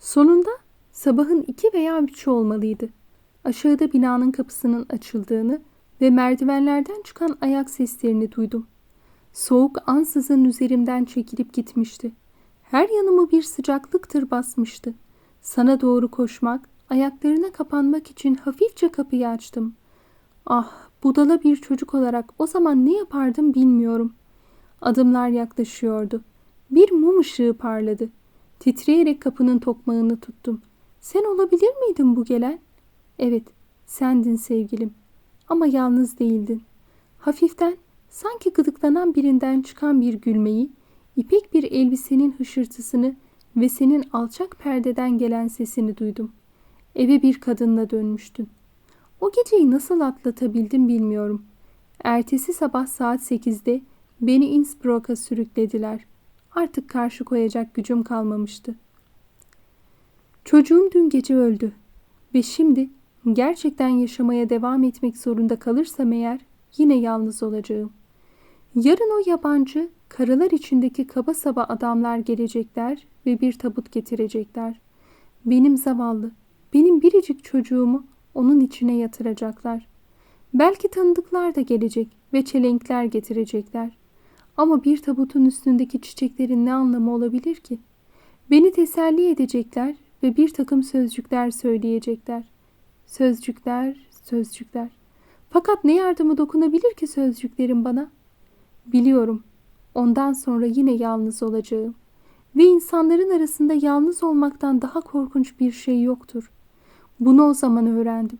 Sonunda sabahın iki veya üçü olmalıydı. Aşağıda binanın kapısının açıldığını ve merdivenlerden çıkan ayak seslerini duydum. Soğuk ansızın üzerimden çekilip gitmişti. Her yanımı bir sıcaklıktır basmıştı. Sana doğru koşmak, ayaklarına kapanmak için hafifçe kapıyı açtım. Ah, budala bir çocuk olarak o zaman ne yapardım bilmiyorum. Adımlar yaklaşıyordu. Bir mum ışığı parladı. Titreyerek kapının tokmağını tuttum. Sen olabilir miydin bu gelen? Evet, sendin sevgilim. Ama yalnız değildin. Hafiften, sanki gıdıklanan birinden çıkan bir gülmeyi, ipek bir elbisenin hışırtısını ve senin alçak perdeden gelen sesini duydum. Eve bir kadınla dönmüştün. O geceyi nasıl atlatabildim bilmiyorum. Ertesi sabah saat sekizde beni Innsbruck'a sürüklediler. Artık karşı koyacak gücüm kalmamıştı. Çocuğum dün gece öldü ve şimdi gerçekten yaşamaya devam etmek zorunda kalırsam eğer yine yalnız olacağım. Yarın o yabancı, karalar içindeki kaba saba adamlar gelecekler ve bir tabut getirecekler. Benim zavallı, benim biricik çocuğumu onun içine yatıracaklar. Belki tanıdıklar da gelecek ve çelenkler getirecekler. Ama bir tabutun üstündeki çiçeklerin ne anlamı olabilir ki? Beni teselli edecekler ve bir takım sözcükler söyleyecekler. Sözcükler, sözcükler. Fakat ne yardımı dokunabilir ki sözcüklerin bana? Biliyorum. Ondan sonra yine yalnız olacağım. Ve insanların arasında yalnız olmaktan daha korkunç bir şey yoktur. Bunu o zaman öğrendim.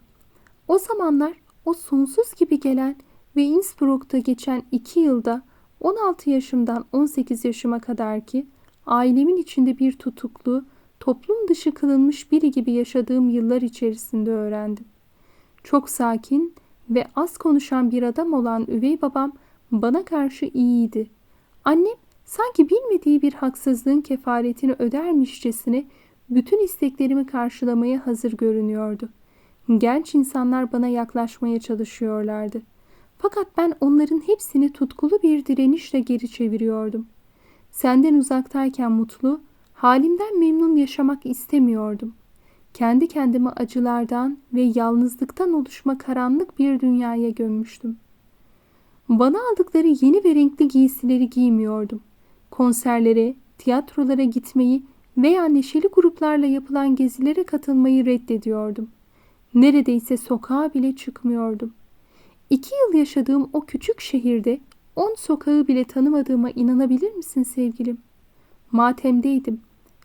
O zamanlar o sonsuz gibi gelen ve Innsbruck'ta geçen iki yılda 16 yaşımdan 18 yaşıma kadar ki ailemin içinde bir tutuklu, toplum dışı kılınmış biri gibi yaşadığım yıllar içerisinde öğrendim. Çok sakin ve az konuşan bir adam olan üvey babam bana karşı iyiydi. Annem sanki bilmediği bir haksızlığın kefaretini ödermişçesine bütün isteklerimi karşılamaya hazır görünüyordu. Genç insanlar bana yaklaşmaya çalışıyorlardı. Fakat ben onların hepsini tutkulu bir direnişle geri çeviriyordum. Senden uzaktayken mutlu, halimden memnun yaşamak istemiyordum. Kendi kendimi acılardan ve yalnızlıktan oluşma karanlık bir dünyaya gömmüştüm. Bana aldıkları yeni ve renkli giysileri giymiyordum. Konserlere, tiyatrolara gitmeyi veya neşeli gruplarla yapılan gezilere katılmayı reddediyordum. Neredeyse sokağa bile çıkmıyordum. İki yıl yaşadığım o küçük şehirde on sokağı bile tanımadığıma inanabilir misin sevgilim? Matemdeydim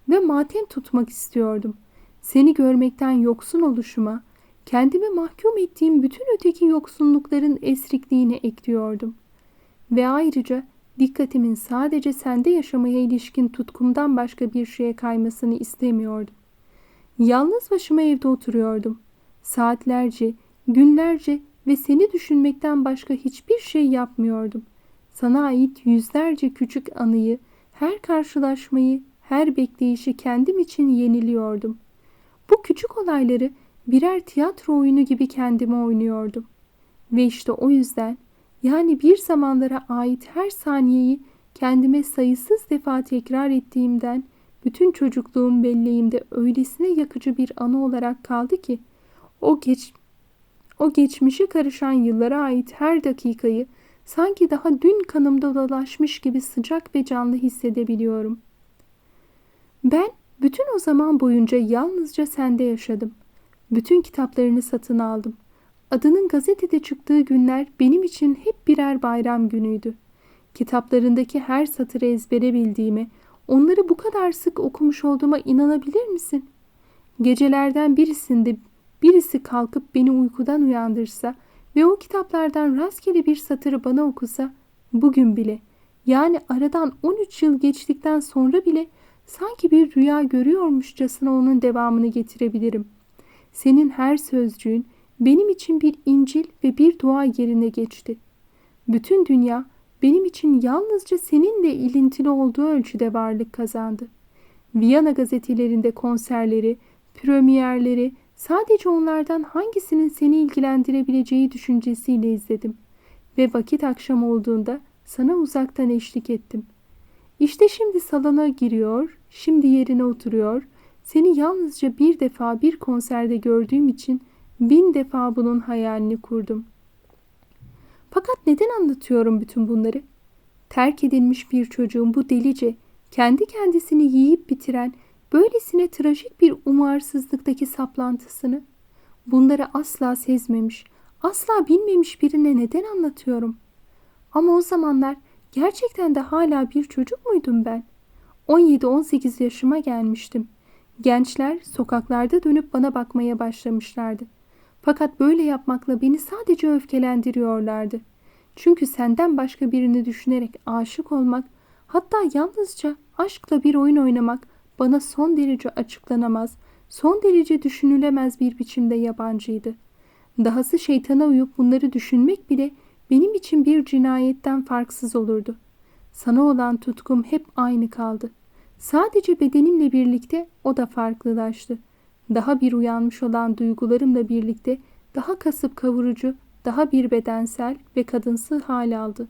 ve matem tutmak istiyordum. Seni görmekten yoksun oluşuma, kendimi mahkum ettiğim bütün öteki yoksunlukların esrikliğine ekliyordum. Ve ayrıca dikkatimin sadece sende yaşamaya ilişkin tutkumdan başka bir şeye kaymasını istemiyordum. Yalnız başıma evde oturuyordum. Saatlerce, günlerce ve seni düşünmekten başka hiçbir şey yapmıyordum. Sana ait yüzlerce küçük anıyı, her karşılaşmayı, her bekleyişi kendim için yeniliyordum. Bu küçük olayları birer tiyatro oyunu gibi kendime oynuyordum. Ve işte o yüzden yani bir zamanlara ait her saniyeyi kendime sayısız defa tekrar ettiğimden bütün çocukluğum belleğimde öylesine yakıcı bir anı olarak kaldı ki o geç o geçmişe karışan yıllara ait her dakikayı sanki daha dün kanımda dolaşmış gibi sıcak ve canlı hissedebiliyorum. Ben bütün o zaman boyunca yalnızca sende yaşadım. Bütün kitaplarını satın aldım. Adının gazetede çıktığı günler benim için hep birer bayram günüydü. Kitaplarındaki her satırı ezbere bildiğime, onları bu kadar sık okumuş olduğuma inanabilir misin? Gecelerden birisinde birisi kalkıp beni uykudan uyandırsa ve o kitaplardan rastgele bir satırı bana okusa, bugün bile, yani aradan 13 yıl geçtikten sonra bile sanki bir rüya görüyormuşçasına onun devamını getirebilirim. Senin her sözcüğün benim için bir İncil ve bir dua yerine geçti. Bütün dünya benim için yalnızca seninle ilintili olduğu ölçüde varlık kazandı. Viyana gazetelerinde konserleri, premierleri sadece onlardan hangisinin seni ilgilendirebileceği düşüncesiyle izledim. Ve vakit akşam olduğunda sana uzaktan eşlik ettim. İşte şimdi salona giriyor, şimdi yerine oturuyor, Seni yalnızca bir defa bir konserde gördüğüm için bin defa bunun hayalini kurdum. Fakat neden anlatıyorum bütün bunları? Terk edilmiş bir çocuğun bu delice, kendi kendisini yiyip bitiren, böylesine trajik bir umarsızlıktaki saplantısını, bunları asla sezmemiş, asla bilmemiş birine neden anlatıyorum? Ama o zamanlar gerçekten de hala bir çocuk muydum ben? 17-18 yaşıma gelmiştim. Gençler sokaklarda dönüp bana bakmaya başlamışlardı. Fakat böyle yapmakla beni sadece öfkelendiriyorlardı. Çünkü senden başka birini düşünerek aşık olmak, hatta yalnızca aşkla bir oyun oynamak bana son derece açıklanamaz, son derece düşünülemez bir biçimde yabancıydı. Dahası şeytana uyup bunları düşünmek bile benim için bir cinayetten farksız olurdu. Sana olan tutkum hep aynı kaldı. Sadece bedenimle birlikte o da farklılaştı. Daha bir uyanmış olan duygularımla birlikte daha kasıp kavurucu, daha bir bedensel ve kadınsı hal aldı.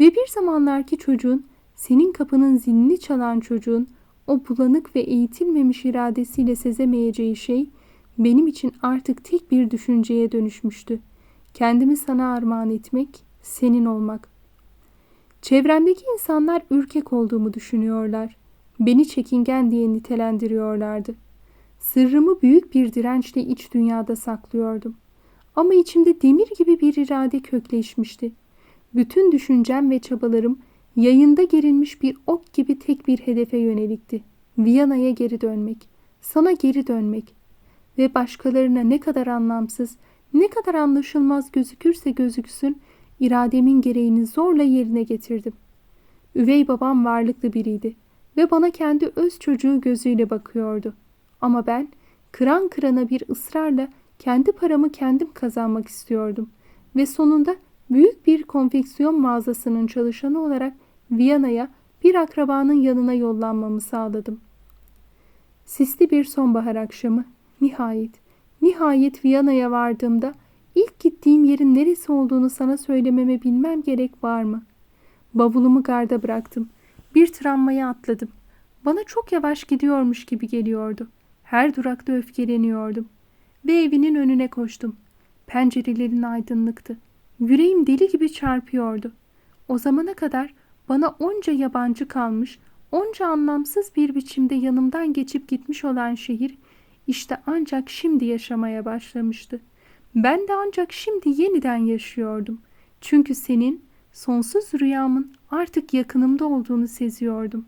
Ve bir zamanlarki çocuğun, senin kapının zilini çalan çocuğun, o bulanık ve eğitilmemiş iradesiyle sezemeyeceği şey, benim için artık tek bir düşünceye dönüşmüştü. Kendimi sana armağan etmek, senin olmak. Çevremdeki insanlar ürkek olduğumu düşünüyorlar. Beni çekingen diye nitelendiriyorlardı. Sırrımı büyük bir dirençle iç dünyada saklıyordum. Ama içimde demir gibi bir irade kökleşmişti. Bütün düşüncem ve çabalarım yayında gerilmiş bir ok gibi tek bir hedefe yönelikti. Viyana'ya geri dönmek, sana geri dönmek ve başkalarına ne kadar anlamsız, ne kadar anlaşılmaz gözükürse gözüksün, irademin gereğini zorla yerine getirdim. Üvey babam varlıklı biriydi ve bana kendi öz çocuğu gözüyle bakıyordu. Ama ben kıran kırana bir ısrarla kendi paramı kendim kazanmak istiyordum ve sonunda büyük bir konfeksiyon mağazasının çalışanı olarak Viyana'ya bir akrabanın yanına yollanmamı sağladım. Sisli bir sonbahar akşamı nihayet, nihayet Viyana'ya vardığımda ilk gittiğim yerin neresi olduğunu sana söylememe bilmem gerek var mı? Bavulumu garda bıraktım. Bir tramvaya atladım. Bana çok yavaş gidiyormuş gibi geliyordu. Her durakta öfkeleniyordum. Ve evinin önüne koştum. Pencerelerin aydınlıktı. Yüreğim deli gibi çarpıyordu. O zamana kadar bana onca yabancı kalmış, onca anlamsız bir biçimde yanımdan geçip gitmiş olan şehir işte ancak şimdi yaşamaya başlamıştı. Ben de ancak şimdi yeniden yaşıyordum. Çünkü senin sonsuz rüyamın artık yakınımda olduğunu seziyordum.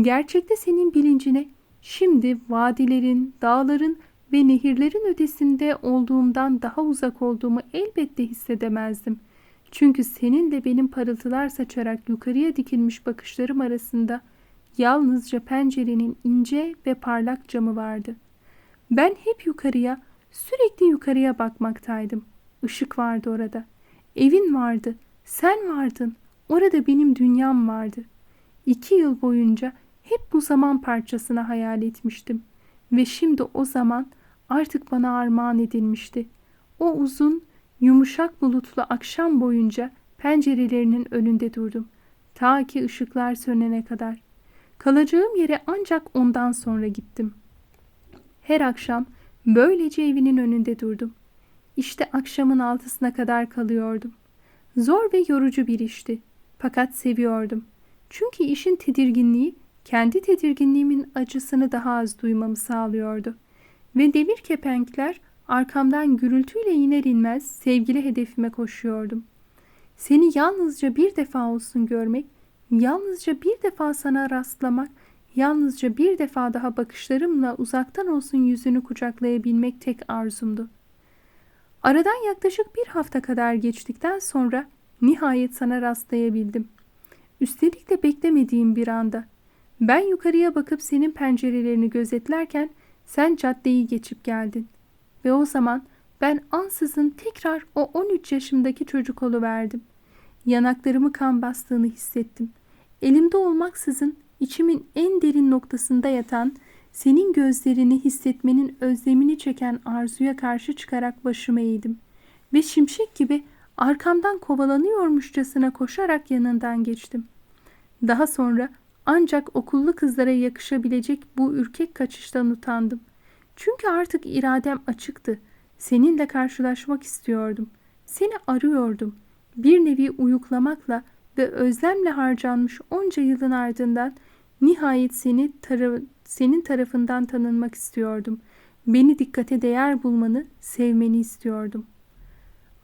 Gerçekte senin bilincine şimdi vadilerin, dağların ve nehirlerin ötesinde olduğumdan daha uzak olduğumu elbette hissedemezdim. Çünkü senin de benim parıltılar saçarak yukarıya dikilmiş bakışlarım arasında yalnızca pencerenin ince ve parlak camı vardı. Ben hep yukarıya, sürekli yukarıya bakmaktaydım. Işık vardı orada. Evin vardı. Sen vardın. Orada benim dünyam vardı. İki yıl boyunca hep bu zaman parçasını hayal etmiştim. Ve şimdi o zaman artık bana armağan edilmişti. O uzun, yumuşak bulutlu akşam boyunca pencerelerinin önünde durdum. Ta ki ışıklar sönene kadar. Kalacağım yere ancak ondan sonra gittim. Her akşam böylece evinin önünde durdum. İşte akşamın altısına kadar kalıyordum. Zor ve yorucu bir işti. Fakat seviyordum. Çünkü işin tedirginliği kendi tedirginliğimin acısını daha az duymamı sağlıyordu. Ve demir kepenkler arkamdan gürültüyle iner inmez sevgili hedefime koşuyordum. Seni yalnızca bir defa olsun görmek, yalnızca bir defa sana rastlamak, yalnızca bir defa daha bakışlarımla uzaktan olsun yüzünü kucaklayabilmek tek arzumdu. Aradan yaklaşık bir hafta kadar geçtikten sonra nihayet sana rastlayabildim. Üstelik de beklemediğim bir anda. Ben yukarıya bakıp senin pencerelerini gözetlerken sen caddeyi geçip geldin. Ve o zaman ben ansızın tekrar o 13 yaşımdaki çocuk verdim. Yanaklarımı kan bastığını hissettim. Elimde olmaksızın içimin en derin noktasında yatan, senin gözlerini hissetmenin özlemini çeken arzuya karşı çıkarak başımı eğdim. Ve şimşek gibi arkamdan kovalanıyormuşçasına koşarak yanından geçtim. Daha sonra Ancak okullu kızlara yakışabilecek bu ürkek kaçıştan utandım. Çünkü artık iradem açıktı. Seninle karşılaşmak istiyordum. Seni arıyordum. Bir nevi uyuklamakla ve özlemle harcanmış onca yılın ardından nihayet seni tara senin tarafından tanınmak istiyordum. Beni dikkate değer bulmanı, sevmeni istiyordum.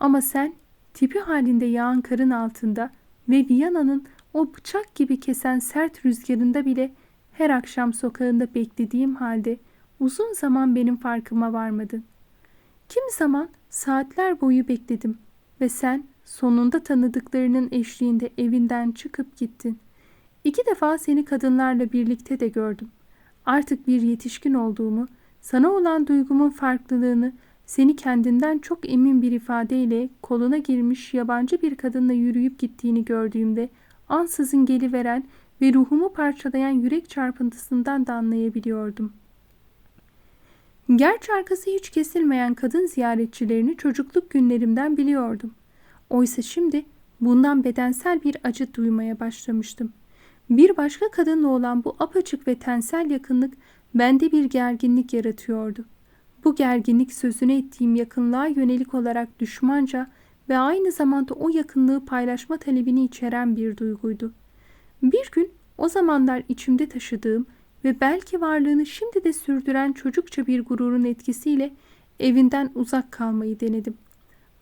Ama sen tipi halinde yağan karın altında ve Viyana'nın o bıçak gibi kesen sert rüzgarında bile her akşam sokağında beklediğim halde uzun zaman benim farkıma varmadın. Kimi zaman saatler boyu bekledim ve sen sonunda tanıdıklarının eşliğinde evinden çıkıp gittin. İki defa seni kadınlarla birlikte de gördüm. Artık bir yetişkin olduğumu, sana olan duygumun farklılığını, seni kendinden çok emin bir ifadeyle koluna girmiş yabancı bir kadınla yürüyüp gittiğini gördüğümde ansızın geliveren ve ruhumu parçalayan yürek çarpıntısından da anlayabiliyordum. Gerçi arkası hiç kesilmeyen kadın ziyaretçilerini çocukluk günlerimden biliyordum. Oysa şimdi bundan bedensel bir acı duymaya başlamıştım. Bir başka kadınla olan bu apaçık ve tensel yakınlık bende bir gerginlik yaratıyordu. Bu gerginlik sözünü ettiğim yakınlığa yönelik olarak düşmanca ve aynı zamanda o yakınlığı paylaşma talebini içeren bir duyguydu. Bir gün o zamanlar içimde taşıdığım ve belki varlığını şimdi de sürdüren çocukça bir gururun etkisiyle evinden uzak kalmayı denedim.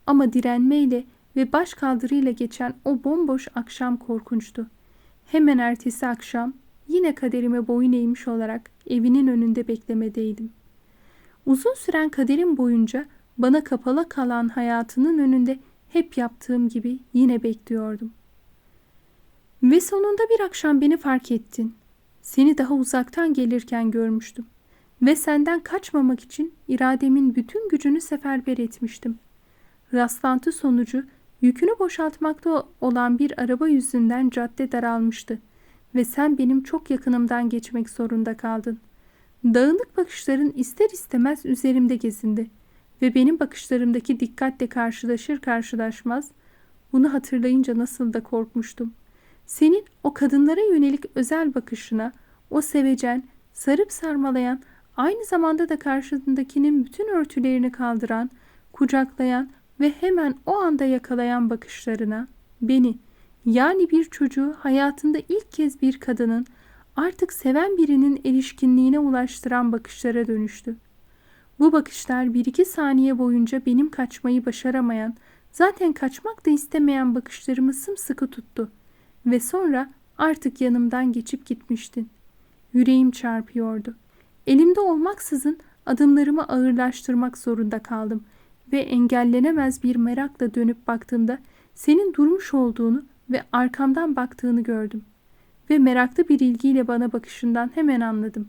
Ama direnmeyle ve baş kaldırıyla geçen o bomboş akşam korkunçtu. Hemen ertesi akşam yine kaderime boyun eğmiş olarak evinin önünde beklemedeydim. Uzun süren kaderim boyunca bana kapalı kalan hayatının önünde hep yaptığım gibi yine bekliyordum. Ve sonunda bir akşam beni fark ettin. Seni daha uzaktan gelirken görmüştüm. Ve senden kaçmamak için irademin bütün gücünü seferber etmiştim. Rastlantı sonucu yükünü boşaltmakta olan bir araba yüzünden cadde daralmıştı ve sen benim çok yakınımdan geçmek zorunda kaldın. Dağınık bakışların ister istemez üzerimde gezindi ve benim bakışlarımdaki dikkatle karşılaşır karşılaşmaz bunu hatırlayınca nasıl da korkmuştum. Senin o kadınlara yönelik özel bakışına, o sevecen, sarıp sarmalayan, aynı zamanda da karşındakinin bütün örtülerini kaldıran, kucaklayan ve hemen o anda yakalayan bakışlarına beni yani bir çocuğu hayatında ilk kez bir kadının artık seven birinin erişkinliğine ulaştıran bakışlara dönüştü. Bu bakışlar bir iki saniye boyunca benim kaçmayı başaramayan, zaten kaçmak da istemeyen bakışlarımı sımsıkı tuttu ve sonra artık yanımdan geçip gitmiştin. Yüreğim çarpıyordu. Elimde olmaksızın adımlarımı ağırlaştırmak zorunda kaldım ve engellenemez bir merakla dönüp baktığımda senin durmuş olduğunu ve arkamdan baktığını gördüm. Ve meraklı bir ilgiyle bana bakışından hemen anladım.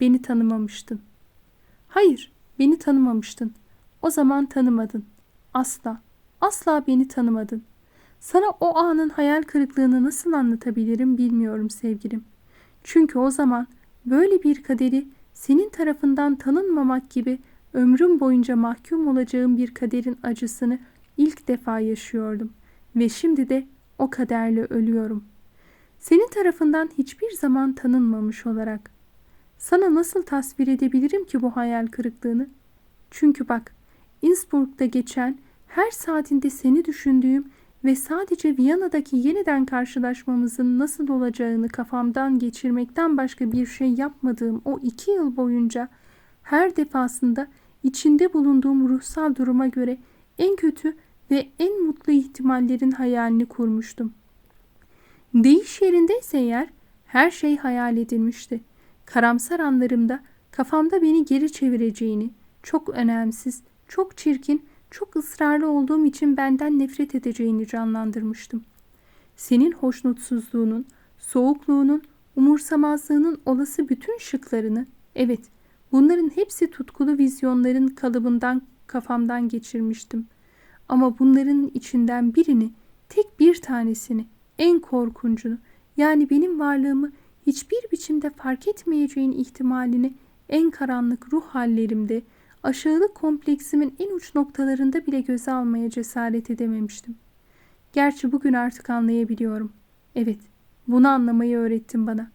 Beni tanımamıştın. Hayır, beni tanımamıştın. O zaman tanımadın. Asla, asla beni tanımadın. Sana o anın hayal kırıklığını nasıl anlatabilirim bilmiyorum sevgilim. Çünkü o zaman böyle bir kaderi senin tarafından tanınmamak gibi ömrüm boyunca mahkum olacağım bir kaderin acısını ilk defa yaşıyordum ve şimdi de o kaderle ölüyorum. Senin tarafından hiçbir zaman tanınmamış olarak. Sana nasıl tasvir edebilirim ki bu hayal kırıklığını? Çünkü bak, Innsbruck'ta geçen her saatinde seni düşündüğüm ve sadece Viyana'daki yeniden karşılaşmamızın nasıl olacağını kafamdan geçirmekten başka bir şey yapmadığım o iki yıl boyunca her defasında içinde bulunduğum ruhsal duruma göre en kötü ve en mutlu ihtimallerin hayalini kurmuştum. Değiş yerindeyse eğer her şey hayal edilmişti. Karamsar anlarımda kafamda beni geri çevireceğini, çok önemsiz, çok çirkin, çok ısrarlı olduğum için benden nefret edeceğini canlandırmıştım. Senin hoşnutsuzluğunun, soğukluğunun, umursamazlığının olası bütün şıklarını, evet bunların hepsi tutkulu vizyonların kalıbından kafamdan geçirmiştim. Ama bunların içinden birini, tek bir tanesini, en korkuncunu, yani benim varlığımı hiçbir biçimde fark etmeyeceğin ihtimalini en karanlık ruh hallerimde, aşağılık kompleksimin en uç noktalarında bile göze almaya cesaret edememiştim. Gerçi bugün artık anlayabiliyorum. Evet, bunu anlamayı öğrettin bana.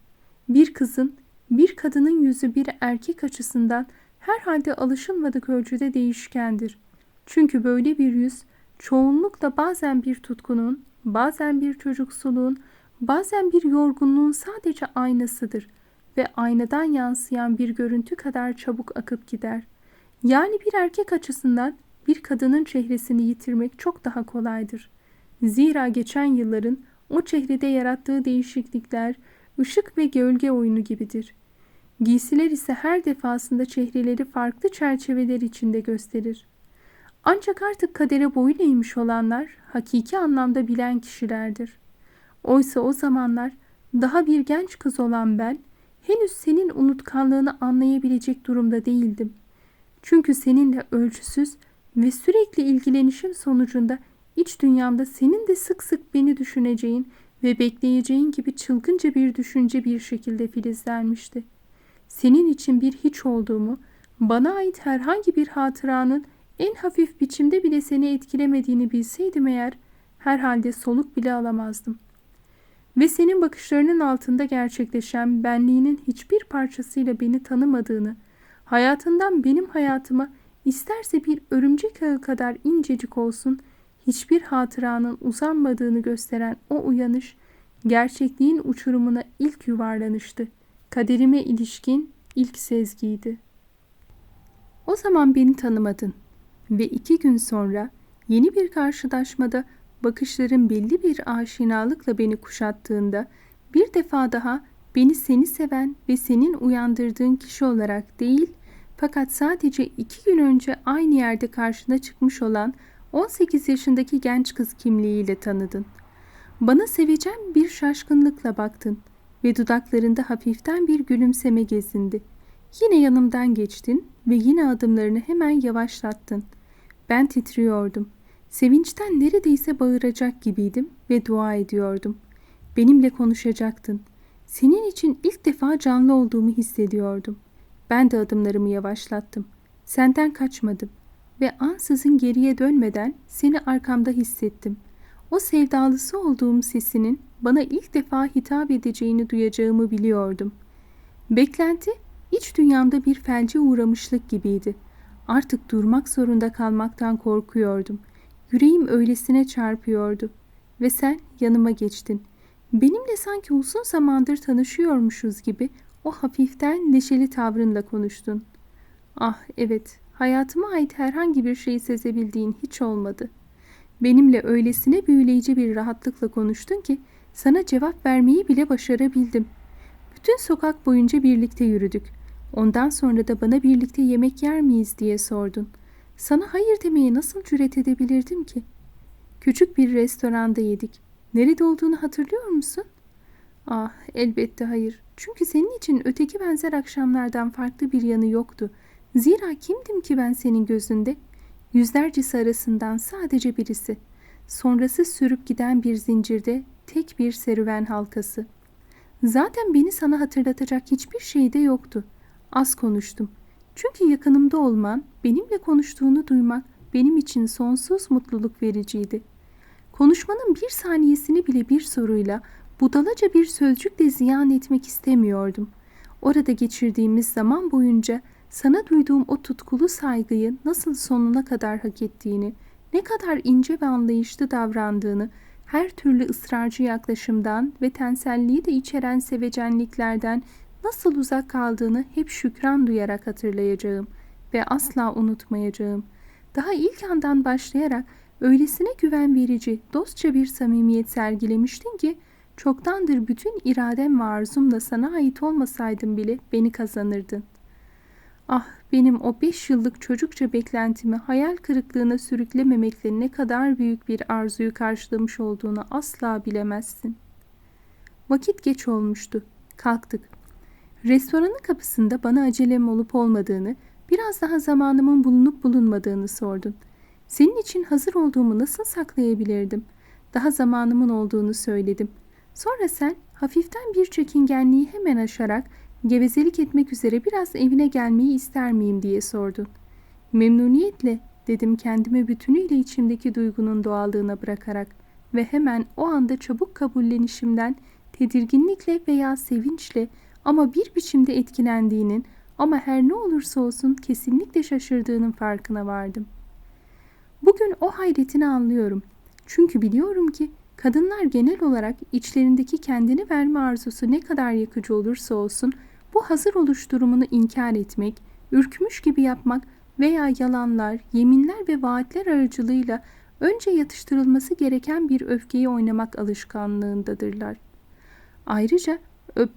Bir kızın, bir kadının yüzü bir erkek açısından herhalde alışılmadık ölçüde değişkendir. Çünkü böyle bir yüz çoğunlukla bazen bir tutkunun, bazen bir çocuksuluğun, bazen bir yorgunluğun sadece aynasıdır ve aynadan yansıyan bir görüntü kadar çabuk akıp gider. Yani bir erkek açısından bir kadının çehresini yitirmek çok daha kolaydır. Zira geçen yılların o çehrede yarattığı değişiklikler ışık ve gölge oyunu gibidir. Giysiler ise her defasında çehreleri farklı çerçeveler içinde gösterir. Ancak artık kadere boyun eğmiş olanlar hakiki anlamda bilen kişilerdir. Oysa o zamanlar daha bir genç kız olan ben henüz senin unutkanlığını anlayabilecek durumda değildim. Çünkü seninle ölçüsüz ve sürekli ilgilenişim sonucunda iç dünyamda senin de sık sık beni düşüneceğin ve bekleyeceğin gibi çılgınca bir düşünce bir şekilde filizlenmişti. Senin için bir hiç olduğumu, bana ait herhangi bir hatıranın en hafif biçimde bile seni etkilemediğini bilseydim eğer, herhalde soluk bile alamazdım. Ve senin bakışlarının altında gerçekleşen benliğinin hiçbir parçasıyla beni tanımadığını, hayatından benim hayatıma isterse bir örümcek ağı kadar incecik olsun, hiçbir hatıranın uzanmadığını gösteren o uyanış, gerçekliğin uçurumuna ilk yuvarlanıştı. Kaderime ilişkin ilk sezgiydi. O zaman beni tanımadın ve iki gün sonra yeni bir karşılaşmada bakışların belli bir aşinalıkla beni kuşattığında bir defa daha beni seni seven ve senin uyandırdığın kişi olarak değil fakat sadece iki gün önce aynı yerde karşına çıkmış olan 18 yaşındaki genç kız kimliğiyle tanıdın. Bana sevecen bir şaşkınlıkla baktın ve dudaklarında hafiften bir gülümseme gezindi. Yine yanımdan geçtin ve yine adımlarını hemen yavaşlattın. Ben titriyordum. Sevinçten neredeyse bağıracak gibiydim ve dua ediyordum. Benimle konuşacaktın. Senin için ilk defa canlı olduğumu hissediyordum. Ben de adımlarımı yavaşlattım. Senden kaçmadım ve ansızın geriye dönmeden seni arkamda hissettim. O sevdalısı olduğum sesinin bana ilk defa hitap edeceğini duyacağımı biliyordum. Beklenti iç dünyamda bir felce uğramışlık gibiydi. Artık durmak zorunda kalmaktan korkuyordum. Yüreğim öylesine çarpıyordu. Ve sen yanıma geçtin. Benimle sanki uzun zamandır tanışıyormuşuz gibi o hafiften neşeli tavrınla konuştun. Ah evet, hayatıma ait herhangi bir şeyi sezebildiğin hiç olmadı. Benimle öylesine büyüleyici bir rahatlıkla konuştun ki sana cevap vermeyi bile başarabildim. Bütün sokak boyunca birlikte yürüdük. Ondan sonra da bana birlikte yemek yer miyiz diye sordun. Sana hayır demeye nasıl cüret edebilirdim ki? Küçük bir restoranda yedik. Nerede olduğunu hatırlıyor musun? Ah, elbette hayır. Çünkü senin için öteki benzer akşamlardan farklı bir yanı yoktu. Zira kimdim ki ben senin gözünde? Yüzlercesi arasından sadece birisi. Sonrası sürüp giden bir zincirde tek bir serüven halkası. Zaten beni sana hatırlatacak hiçbir şey de yoktu. Az konuştum. Çünkü yakınımda olman, benimle konuştuğunu duymak benim için sonsuz mutluluk vericiydi. Konuşmanın bir saniyesini bile bir soruyla, budalaca bir sözcükle ziyan etmek istemiyordum. Orada geçirdiğimiz zaman boyunca sana duyduğum o tutkulu saygıyı nasıl sonuna kadar hak ettiğini, ne kadar ince ve anlayışlı davrandığını, her türlü ısrarcı yaklaşımdan ve tenselliği de içeren sevecenliklerden nasıl uzak kaldığını hep şükran duyarak hatırlayacağım ve asla unutmayacağım. Daha ilk andan başlayarak öylesine güven verici, dostça bir samimiyet sergilemiştin ki çoktandır bütün iradem ve arzumla sana ait olmasaydım bile beni kazanırdın. Ah benim o beş yıllık çocukça beklentimi hayal kırıklığına sürüklememekle ne kadar büyük bir arzuyu karşılamış olduğunu asla bilemezsin. Vakit geç olmuştu. Kalktık. Restoranın kapısında bana acelem olup olmadığını, biraz daha zamanımın bulunup bulunmadığını sordun. Senin için hazır olduğumu nasıl saklayabilirdim? Daha zamanımın olduğunu söyledim. Sonra sen hafiften bir çekingenliği hemen aşarak gevezelik etmek üzere biraz evine gelmeyi ister miyim diye sordun. Memnuniyetle dedim kendimi bütünüyle içimdeki duygunun doğallığına bırakarak ve hemen o anda çabuk kabullenişimden tedirginlikle veya sevinçle ama bir biçimde etkilendiğinin ama her ne olursa olsun kesinlikle şaşırdığının farkına vardım. Bugün o hayretini anlıyorum. Çünkü biliyorum ki kadınlar genel olarak içlerindeki kendini verme arzusu ne kadar yakıcı olursa olsun bu hazır oluş durumunu inkar etmek, ürkmüş gibi yapmak veya yalanlar, yeminler ve vaatler aracılığıyla önce yatıştırılması gereken bir öfkeyi oynamak alışkanlığındadırlar. Ayrıca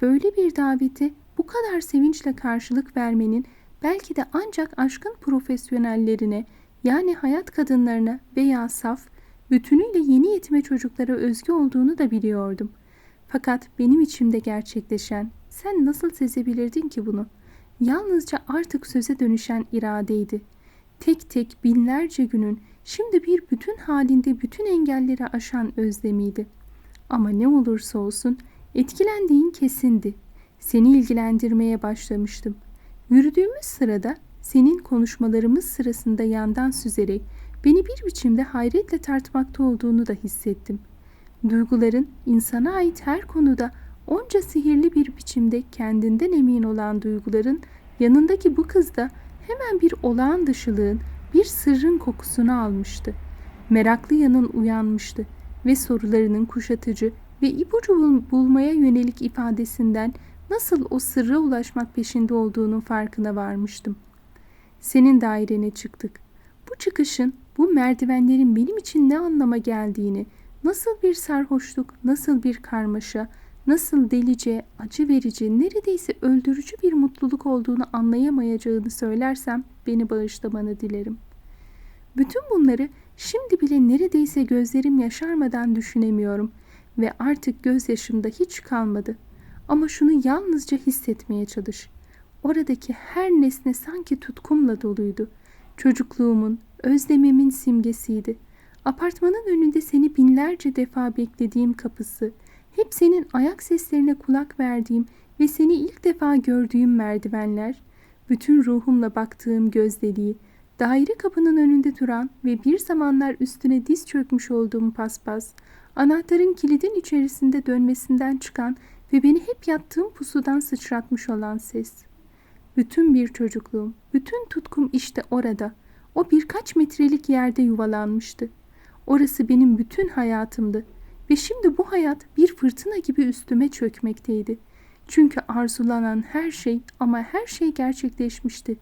böyle bir daveti bu kadar sevinçle karşılık vermenin belki de ancak aşkın profesyonellerine yani hayat kadınlarına veya saf, bütünüyle yeni yetime çocuklara özgü olduğunu da biliyordum. Fakat benim içimde gerçekleşen, sen nasıl sezebilirdin ki bunu? Yalnızca artık söze dönüşen iradeydi. Tek tek binlerce günün, şimdi bir bütün halinde bütün engelleri aşan özlemiydi. Ama ne olursa olsun etkilendiğin kesindi. Seni ilgilendirmeye başlamıştım. Yürüdüğümüz sırada senin konuşmalarımız sırasında yandan süzerek beni bir biçimde hayretle tartmakta olduğunu da hissettim. Duyguların insana ait her konuda onca sihirli bir biçimde kendinden emin olan duyguların yanındaki bu kız da hemen bir olağan dışılığın, bir sırrın kokusunu almıştı. Meraklı yanın uyanmıştı ve sorularının kuşatıcı ve ipucu bulmaya yönelik ifadesinden nasıl o sırra ulaşmak peşinde olduğunun farkına varmıştım. Senin dairene çıktık. Bu çıkışın, bu merdivenlerin benim için ne anlama geldiğini, nasıl bir sarhoşluk, nasıl bir karmaşa, nasıl delice, acı verici, neredeyse öldürücü bir mutluluk olduğunu anlayamayacağını söylersem beni bağışlamanı dilerim. Bütün bunları şimdi bile neredeyse gözlerim yaşarmadan düşünemiyorum ve artık gözyaşımda hiç kalmadı. Ama şunu yalnızca hissetmeye çalış. Oradaki her nesne sanki tutkumla doluydu. Çocukluğumun, özlemimin simgesiydi. Apartmanın önünde seni binlerce defa beklediğim kapısı, hep senin ayak seslerine kulak verdiğim ve seni ilk defa gördüğüm merdivenler, bütün ruhumla baktığım göz deliği, daire kapının önünde duran ve bir zamanlar üstüne diz çökmüş olduğum paspas, anahtarın kilidin içerisinde dönmesinden çıkan ve beni hep yattığım pusudan sıçratmış olan ses. Bütün bir çocukluğum, bütün tutkum işte orada, o birkaç metrelik yerde yuvalanmıştı. Orası benim bütün hayatımdı ve şimdi bu hayat bir fırtına gibi üstüme çökmekteydi. Çünkü arzulanan her şey ama her şey gerçekleşmişti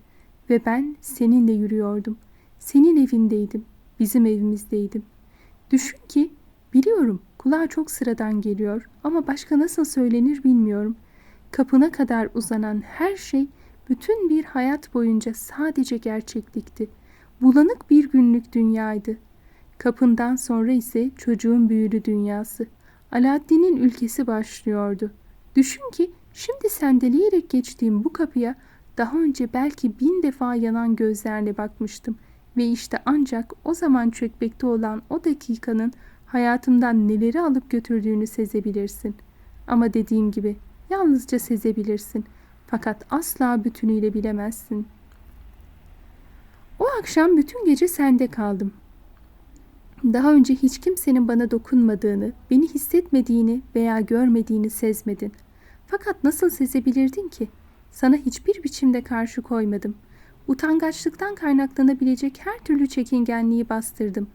ve ben seninle yürüyordum. Senin evindeydim, bizim evimizdeydim. Düşün ki biliyorum kulağa çok sıradan geliyor ama başka nasıl söylenir bilmiyorum. Kapına kadar uzanan her şey bütün bir hayat boyunca sadece gerçeklikti. Bulanık bir günlük dünyaydı. Kapından sonra ise çocuğun büyülü dünyası. Alaaddin'in ülkesi başlıyordu. Düşün ki şimdi sendeleyerek geçtiğim bu kapıya daha önce belki bin defa yanan gözlerle bakmıştım ve işte ancak o zaman çökmekte olan o dakikanın hayatımdan neleri alıp götürdüğünü sezebilirsin. Ama dediğim gibi yalnızca sezebilirsin. Fakat asla bütünüyle bilemezsin. O akşam bütün gece sende kaldım. Daha önce hiç kimsenin bana dokunmadığını, beni hissetmediğini veya görmediğini sezmedin. Fakat nasıl sezebilirdin ki? Sana hiçbir biçimde karşı koymadım. Utangaçlıktan kaynaklanabilecek her türlü çekingenliği bastırdım.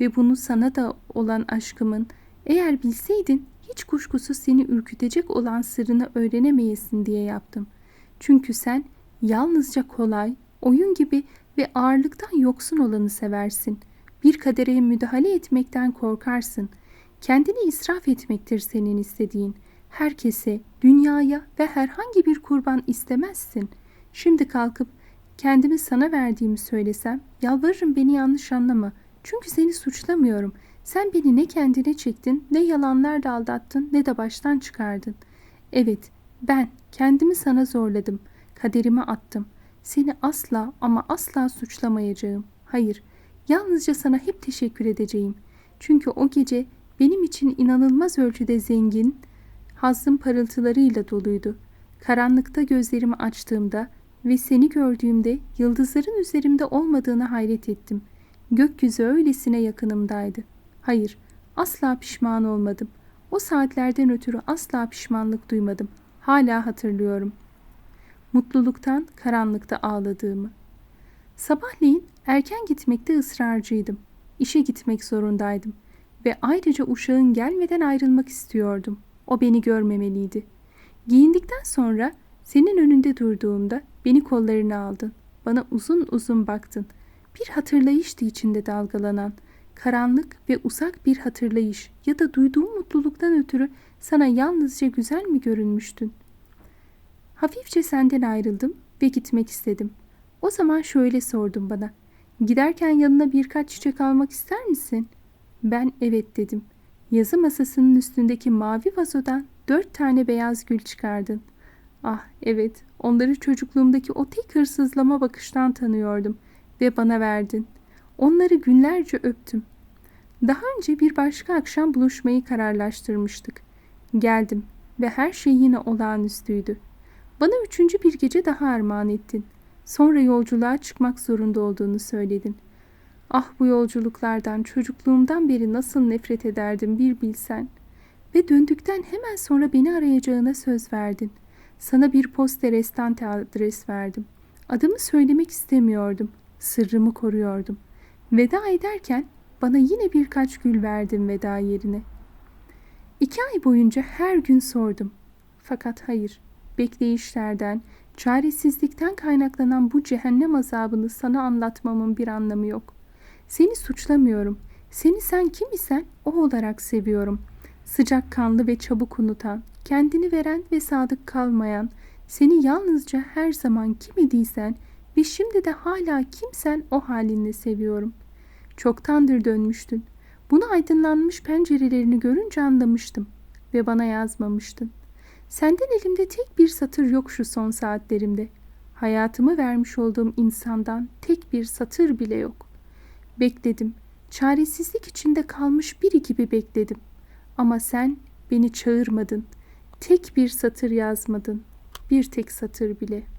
Ve bunu sana da olan aşkımın, eğer bilseydin hiç kuşkusuz seni ürkütecek olan sırrını öğrenemeyesin diye yaptım. Çünkü sen yalnızca kolay, oyun gibi ve ağırlıktan yoksun olanı seversin. Bir kadere müdahale etmekten korkarsın. Kendini israf etmektir senin istediğin. Herkese, dünyaya ve herhangi bir kurban istemezsin. Şimdi kalkıp kendimi sana verdiğimi söylesem, yalvarırım beni yanlış anlama. Çünkü seni suçlamıyorum. Sen beni ne kendine çektin, ne yalanlarla aldattın, ne de baştan çıkardın. Evet, ben kendimi sana zorladım. Kaderime attım. Seni asla ama asla suçlamayacağım. Hayır, yalnızca sana hep teşekkür edeceğim. Çünkü o gece benim için inanılmaz ölçüde zengin, hazzın parıltılarıyla doluydu. Karanlıkta gözlerimi açtığımda ve seni gördüğümde yıldızların üzerimde olmadığını hayret ettim. Gökyüzü öylesine yakınımdaydı. Hayır, asla pişman olmadım. O saatlerden ötürü asla pişmanlık duymadım. Hala hatırlıyorum. Mutluluktan karanlıkta ağladığımı. Sabahleyin erken gitmekte ısrarcıydım. İşe gitmek zorundaydım ve ayrıca uşağın gelmeden ayrılmak istiyordum. O beni görmemeliydi. Giyindikten sonra senin önünde durduğumda beni kollarına aldın. Bana uzun uzun baktın. Bir hatırlayıştı içinde dalgalanan. Karanlık ve uzak bir hatırlayış ya da duyduğum mutluluktan ötürü sana yalnızca güzel mi görünmüştün? Hafifçe senden ayrıldım ve gitmek istedim. O zaman şöyle sordun bana. Giderken yanına birkaç çiçek almak ister misin? Ben evet dedim. Yazı masasının üstündeki mavi vazodan dört tane beyaz gül çıkardın. Ah evet, onları çocukluğumdaki o tek hırsızlama bakıştan tanıyordum ve bana verdin. Onları günlerce öptüm. Daha önce bir başka akşam buluşmayı kararlaştırmıştık. Geldim ve her şey yine olağanüstüydü. Bana üçüncü bir gece daha armağan ettin. Sonra yolculuğa çıkmak zorunda olduğunu söyledin. Ah bu yolculuklardan çocukluğumdan beri nasıl nefret ederdim bir bilsen. Ve döndükten hemen sonra beni arayacağına söz verdin. Sana bir poste restante adres verdim. Adımı söylemek istemiyordum. Sırrımı koruyordum. Veda ederken bana yine birkaç gül verdin veda yerine. İki ay boyunca her gün sordum. Fakat hayır, bekleyişlerden, çaresizlikten kaynaklanan bu cehennem azabını sana anlatmamın bir anlamı yok. Seni suçlamıyorum. Seni sen kim isen o olarak seviyorum. Sıcak kanlı ve çabuk unutan, kendini veren ve sadık kalmayan, seni yalnızca her zaman kim idiysen ve şimdi de hala kimsen o halinle seviyorum. Çoktandır dönmüştün. Bunu aydınlanmış pencerelerini görünce anlamıştım ve bana yazmamıştın. Senden elimde tek bir satır yok şu son saatlerimde. Hayatımı vermiş olduğum insandan tek bir satır bile yok. Bekledim. Çaresizlik içinde kalmış biri gibi bekledim. Ama sen beni çağırmadın. Tek bir satır yazmadın. Bir tek satır bile.''